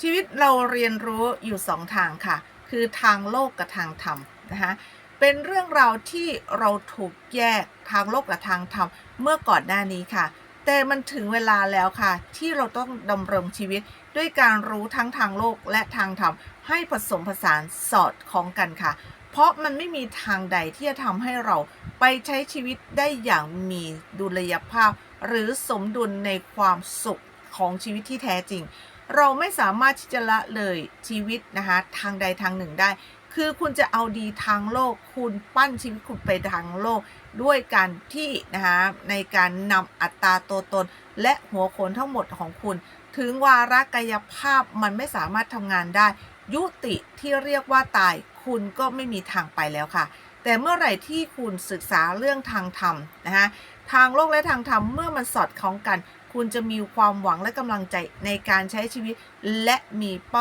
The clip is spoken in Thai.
ชีวิตเราเรียนรู้อยู่สองทางค่ะ คือทางโลกกับทางธรรมนะคะเป็นเรื่องราวที่เราถูกแยกทางโลกกับทางธรรมเมื่อก่อนหน้านี้ค่ะ แต่มันถึงเวลาแล้วค่ะ ที่เราต้องดำรงชีวิตด้วยการรู้ทั้งทางโลกและทางธรรมให้ผสมผสานสอดคล้องกันค่ะ เพราะมันไม่มีทางใดที่จะทำให้เราไปใช้ชีวิตได้อย่างมีดุลยภาพ หรือสมดุลในความสุข ของชีวิตที่แท้จริง เราไม่สามารถที่จะละเลยชีวิตนะคะทางใดทางหนึ่งได้ คือคุณจะเอาดีทางโลก คุณปั้นชีวิตคุณไปทางโลก ด้วยการที่นะคะในการนำอัตราตัวตน และหัวโขนทั้งหมดของคุณ ถึงวาระกายภาพมันไม่สามารถทำงานได้ ยุติที่เรียกว่าตาย คุณก็ไม่มีทางไปแล้วค่ะ แต่เมื่อไหร่ที่คุณศึกษาเรื่องทางธรรมนะคะทางโลกและทางธรรมเมื่อมันสอดคล้องกัน คุณจะมีความหวังและกำลังใจในการใช้ชีวิตและมีเป้า